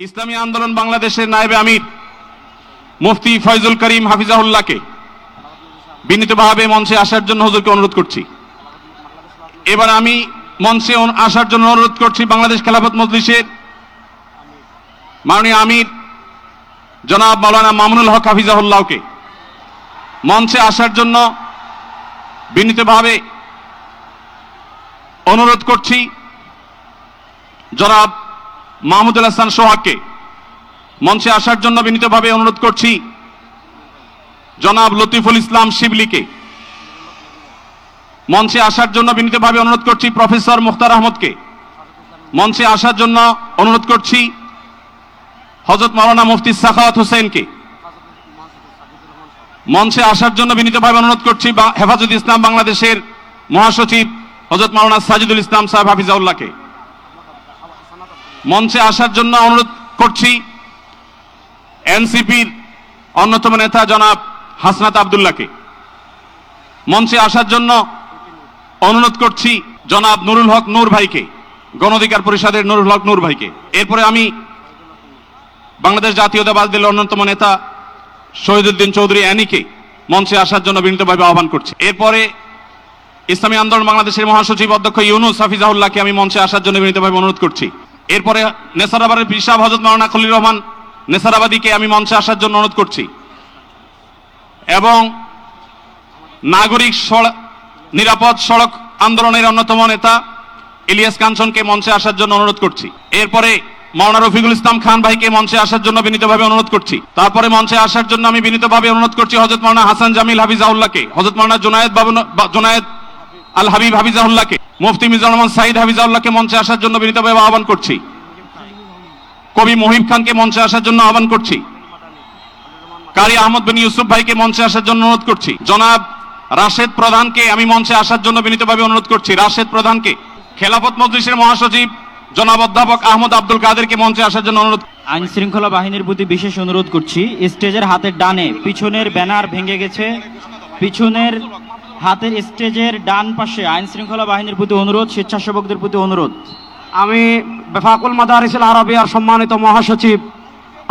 ইসলামী আন্দোলন বাংলাদেশের নায়েবে আমির মুফতি ফয়জুল করিম হাফিজাহুল্লাহকে বিনীতভাবে মঞ্চে আসার জন্য হুজুরকে অনুরোধ করছি। এবার আমি মঞ্চে আসার জন্য অনুরোধ করছি বাংলাদেশ খেলাফত মজলিসের মাননীয় আমির জনাব মাওলানা মামুনুল হক হাফিজাহুল্লাহকে মঞ্চে আসার জন্য বিনীতভাবে অনুরোধ করছি। জনাব মাহমুদুল হাসান সোহাগকে মঞ্চে আসার জন্য বিনীতভাবে অনুরোধ করছি। জনাব লতিফুল ইসলাম শিবলিকে মঞ্চে আসার জন্য বিনীতভাবে অনুরোধ করছি, প্রফেসর মুখতার আহমদকে মঞ্চে আসার জন্য অনুরোধ করছি হজরত মাওলানা মুফতি সাখাওয়াত হোসেনকে মঞ্চে আসার জন্য বিনীতভাবে অনুরোধ করছি হেফাজত ইসলাম বাংলাদেশের মহাসচিব হজরত মাওলানা সাজিদুল ইসলাম সাহেব হাফিজাউল্লাহকে। মঞ্চে আসার জন্য অনুরোধ করছি এনসিপির অন্যতম নেতা জনাব হাসনাত আবদুল্লাহকে। মঞ্চে আসার জন্য অনুরোধ করছি জনাব নুরুল হক নূর ভাইকে, গণঅধিকার পরিষদের নুরুল হক নূর ভাইকে। এরপরে আমি বাংলাদেশ জাতীয়তাবাদ দলের অন্যতম নেতা শহীদুদ্দিন চৌধুরী অ্যানিকে মঞ্চে আসার জন্য বিনীতভাবে আহ্বান করছি। এরপরে ইসলামী আন্দোলন বাংলাদেশের মহাসচিব অধ্যক্ষ ইউনুস হাফিজাহুল্লাহকে আমি মঞ্চে আসার জন্য বিনীতভাবে অনুরোধ করছি। এরপরে নেসারাবাদের পিসাব হজরত মাওলানা খলিল রহমান নেসারাবাদীকে আমি মঞ্চে আসার জন্য অনুরোধ করছি। এবং নাগরিক নিরাপদ সড়ক আন্দোলনের অন্যতম নেতা ইলিয়াস কাঞ্চনকে মঞ্চে আসার জন্য অনুরোধ করছি। এরপরে মাওলানা রফিকুল ইসলাম খান ভাইকে মঞ্চে আসার জন্য বিনীতভাবে অনুরোধ করছি। তারপরে মঞ্চে আসার জন্য আমি বিনীতভাবে অনুরোধ করছি হজরত মাওলানা হাসান জামিল হাফিজাউল্লাহকে হজরত মাওলানা জুনায়েদ বাবু জুনায়েদ আল হাবিব হাফিজাউল্লাহকে মুফতি মিজানুর সাইদ হাফিজাউল্লাহকে মঞ্চে আসার জন্য বিনীতভাবে আহ্বান করছি। কবি মহিব খানকে মঞ্চে আসার জন্য আহ্বান করছি। কারি আহমদ বিন ইউসুফ ভাইকে মঞ্চে আসার জন্য অনুরোধ করছি। জনাব রাশেদ প্রধানকে আমি মঞ্চে আসার জন্য বিনীতভাবে অনুরোধ করছি। রাশেদ প্রধানকে। খেলাফত মজলিসের মহাসচিব জনাব অধ্যাপক আহমদ আব্দুল কাদেরকে মঞ্চে আসার জন্য অনুরোধ আইন শৃঙ্খলা বাহিনীর প্রতি বিশেষ অনুরোধ করছি। স্টেজের হাতের ডানে পিছনের ব্যানার ভেঙে গেছে। পিছনের হাতের স্টেজের ডান পাশে আইন শৃঙ্খলা বাহিনীর প্রতি অনুরোধ, স্বেচ্ছাসেবকদের প্রতি অনুরোধ। আমি বেফাকুল মাদারিসুল আরবিয়ার সম্মানিত মহাসচিব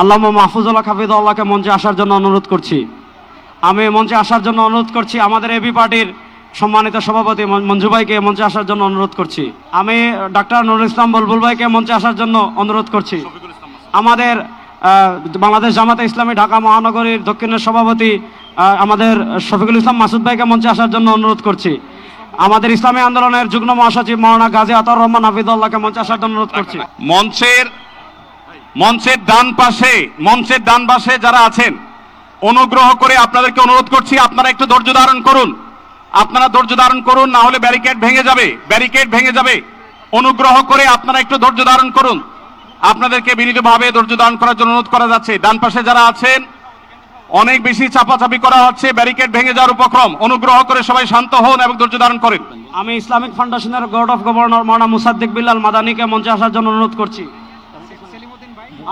আল্লামা মাহফুজুল্লাহ হাফিদুল্লাহকে মঞ্চে আসার জন্য অনুরোধ করছি। আমি মঞ্চে আসার জন্য অনুরোধ করছি, আমাদের এবি পার্টির সম্মানিত সভাপতি মঞ্জু ভাইকে মঞ্চে আসার জন্য অনুরোধ করছি। আমি ডাক্তার নুরুল ইসলাম বুলবুল ভাইকে মঞ্চে আসার জন্য অনুরোধ করছি। আমাদের বাংলাদেশ জামাতে ইসলামী ঢাকা মহানগরীর দক্ষিণের সভাপতি আমাদের শফিকুল ইসলাম মাসুদ ভাইকে মঞ্চে আসার জন্য অনুরোধ করছি। আমাদের ইসলামী আন্দোলনের যুগ্ম মহাসচিব মৌলানা গাজী আতর রহমান হাফিদুল্লাহকে মঞ্চে আসার জন্য অনুরোধ করছি। মঞ্চের মঞ্চের ডান পাশে, মঞ্চের ডান পাশে যারা আছেন, অনুগ্রহ করে আপনাদেরকে অনুরোধ করছি, আপনারা একটু ধৈর্য ধারণ করুন। আপনারা ধৈর্য ধারণ করুন, না হলে ব্যারিকেড ভেঙে যাবে, ব্যারিকেড ভেঙে যাবে। অনুগ্রহ করে আপনারা একটু ধৈর্য ধারণ করুন। আপনাদেরকে বিনীতভাবে ধৈর্য ধারণ করার জন্য অনুরোধ করা যাচ্ছে। ডান পাশে যারা আছেন, অনেক বেশি চাপাচাপি করা হচ্ছে, ব্যারিকেড ভেঙে যাওয়ার উপক্রম। অনুগ্রহ করে সবাই শান্ত হন এবং ধৈর্য ধারণ করেন। আমি ইসলামিক ফাউন্ডেশনের board of governor Maulana Musaddiq Billal মাদানিকে মঞ্চে আসার জন্য অনুরোধ করছি।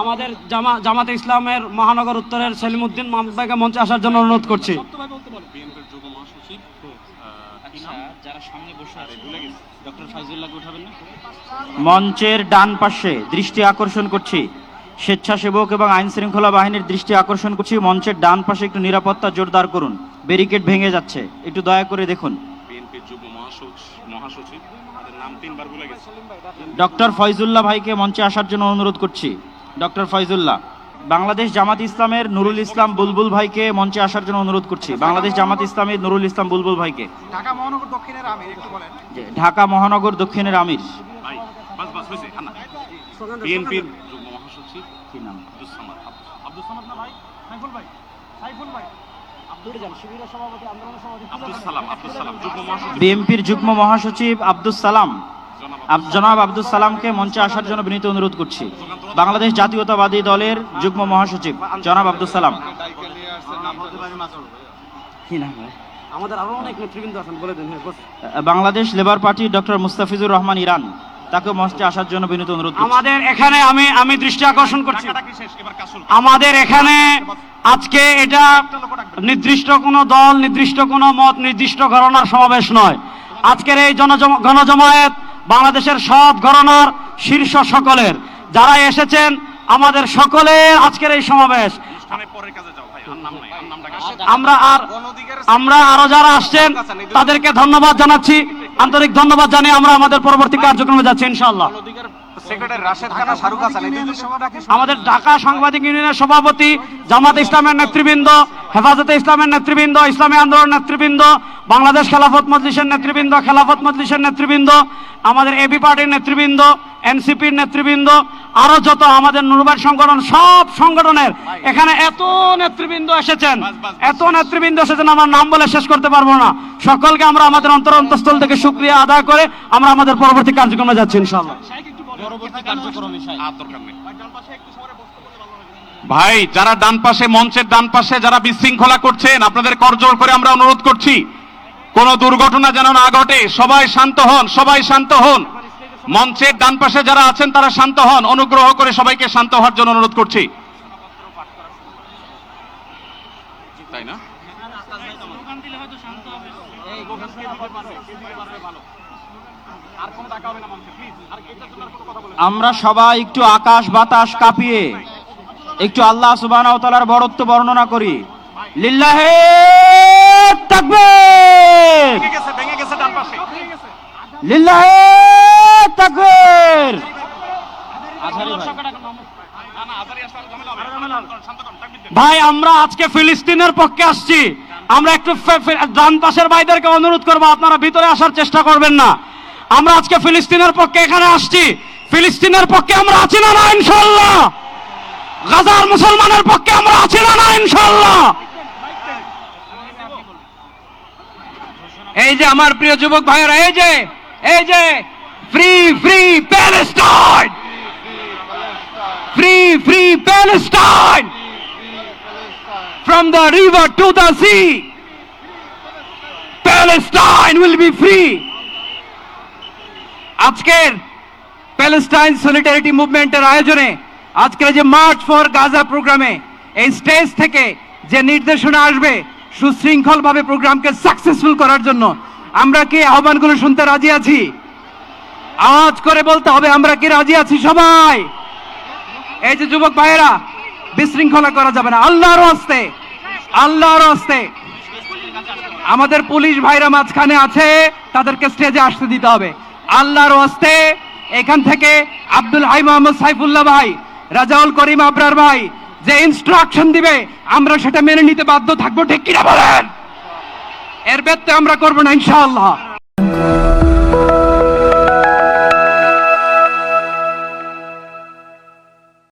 আমাদের জামা জামাতে ইসলামের মহানগর উত্তরের সেলিমউদ্দিন মাহমুদ ভাইকে মঞ্চে আসার জন্য অনুরোধ করছি। মঞ্চের ডান পাশে দৃষ্টি আকর্ষণ করছি। স্বেচ্ছাসেবক এবং আইন শৃঙ্খলা বাহিনীর দৃষ্টি আকর্ষণ করছি। মঞ্চের ডান পাশে একটু নিরাপত্তা জোরদার করুন। ব্যারিকেড ভেঙে যাচ্ছে। একটু দয়া করে দেখুন। ডক্টর ফয়জুল্লাহ ভাইকে মঞ্চে আসার জন্য অনুরোধ করছি। ডক্টর ফয়জুল্লাহ। বাংলাদেশ জামাত ইসলামের নুরুল ইসলাম বুলবুল ভাইকে মঞ্চে আসার জন্য অনুরোধ করছি। বাংলাদেশ জামাত ইসলামের নুরুল ইসলাম বুলবুল ভাইকে। ঢাকা মহানগর দক্ষিণের আমির একটু বলেন। ঢাকা মহানগর দক্ষিণের আমির। ভাই বাস বাস হয়েছে আনা বিএনপির যুগ্ম মহাসচিব কি নাম? আব্দুল সামাদ। আব্দুল সামাদ না ভাই? সাইফুল ভাই সাইফুল ভাই। আব্দুল সালাম আব্দুল সালাম যুগ্ম মহাসচিব। বিএনপির যুগ্ম মহাসচিব আব্দুস সালাম। জনাব আব- জনাব আব্দুস সালামকে মঞ্চে আসার জন্য বিনীত অনুরোধ করছি। বাংলাদেশ জাতীয়তাবাদী দলের যুগ্ম মহাসচিব জনাব আব্দুস সালাম। হ্যাঁ। Bangladesh labour party doctor Mustafizur Rahman Iran তাকে মঞ্চে আসার জন্য বিনীত অনুরোধ আমাদের এখানে আমি আমি দৃষ্টি আকর্ষণ করছি। আমাদের এখানে আজকে এটা নির্দিষ্ট কোনো দল নির্দিষ্ট কোনো মত নির্দিষ্ট ঘটনার সমাবেশ নয়। আজকের এই জনজম গণজমায়েত বাংলাদেশের সব ঘরনার শীর্ষ সকলের। যারা এসেছেন আমাদের সকলের আজকের এই সমাবেশ। আমরা আর আমরা আরও যারা আসছেন তাদেরকে ধন্যবাদ জানাচ্ছি। আন্তরিক ধন্যবাদ জানিয়ে আমরা আমাদের পরবর্তী কার্যক্রমে যাচ্ছি ইনশাআল্লাহ। সেক্রেটারি রাশেদ খানা শাহরুখ হাসান এই দুজন সভাটাকে আমাদের ঢাকা সাংবাদিক ইউনিয়নের সভাপতি জামাত ইসলামের নেতৃবৃন্দ হেফাজতে ইসলামের নেতৃবৃন্দ ইসলামী আন্দোলন নেতৃবৃন্দ বাংলাদেশ খেলাফত মজলিসের নেতৃবৃন্দ খেলাফত মজলিসের নেতৃবৃন্দ আমাদের এবি পার্টির নেতৃবৃন্দ এনসিপির নেতৃবৃন্দ আরও যত আমাদের নুরবাদ সংগঠন সব সংগঠনের এখানে এত নেতৃবৃন্দ এসেছেন। এত নেতৃবৃন্দ এসেছেন আমার নাম বলে শেষ করতে পারব না। সকলকে আমরা আমাদের অন্তর অন্তঃস্থল থেকে শুক্রিয়া আদায় করে আমরা আমাদের পরবর্তী কার্যক্রমে যাচ্ছি ইনশাআল্লাহ। ভাই যারা ডান পাশে মঞ্চের ডান পাশে যারা বিশৃঙ্খলা করছেন আপনাদের করজোর করে আমরা অনুরোধ করছি কোন দুর্ঘটনা যেন না ঘটে সবাই শান্ত হন সবাই শান্ত হন। মঞ্চের ডান পাশে যারা আছেন তারা শান্ত হন। অনুগ্রহ করে সবাইকে শান্ত হওয়ার জন্য অনুরোধ করছি। আমরা সবাই একটু আকাশ বাতাস কাঁপিয়ে একটু আল্লাহ সুবাহ বরত্ব বর্ণনা করি। লিল্লাহে তাকবীর! ভেঙে গেছে ভেঙে গেছে ডান পাশে। লিল্লাহে তাকবীর! আজহারি ভাই। আমরা আজকে ফিলিস্তিনের পক্ষে আসছি। আমরা একটু ডান পাশের ভাইদেরকে অনুরোধ করব আপনারা ভিতরে আসার চেষ্টা করবেন না। আমরা আজকে ফিলিস্তিনের পক্ষে এখানে আসছি। ফিলিস্তিনের পক্ষে আমরা আছি না না ইনশাল্লাহ গাজার মুসলমানের পক্ষে আমরা আছি না না ইনশাল্লাহ এই যে আমার প্রিয় যুবক ভাইয়েরা, এই যে এই যে free free Palestine free free Palestine from the river to the sea. Palestine will be free. আজকের প্যালেস্টাইন সলিডারিটি মুভমেন্টের আয়োজনে আজকের যে মার্চ ফর গাজা প্রোগ্রামে এই স্টেজ থেকে যে নির্দেশনা আসবে, সুশৃঙ্খলভাবে প্রোগ্রামকে সাকসেসফুল করার জন্য, আমরা কি আহ্বানগুলো শুনতে রাজি আছি? আওয়াজ করে বলতে হবে, আমরা কি রাজি আছি সবাই? এই যে যুবক ভাইয়েরা, বিশৃঙ্খলা করা যাবে না, আল্লাহর হস্তে আল্লাহর হস্তে। আমাদের পুলিশ ভাইরা মাঝখানে আছে, তাদেরকে স্টেজে আসতে দিতে হবে। আল্লাহর হস্তে এখান থেকে আব্দুল হাই মোহাম্মদ সাইফুল্লাহ ভাই, রাজাউল করিম আবরার ভাই, যে ইনস্ট্রাকশন দিবে, আমরা সেটা মেনে নিতে বাধ্য থাকব, ঠিক কিনা বলেন? এর ব্যত্যয় আমরা করব না, ইনশাআল্লাহ।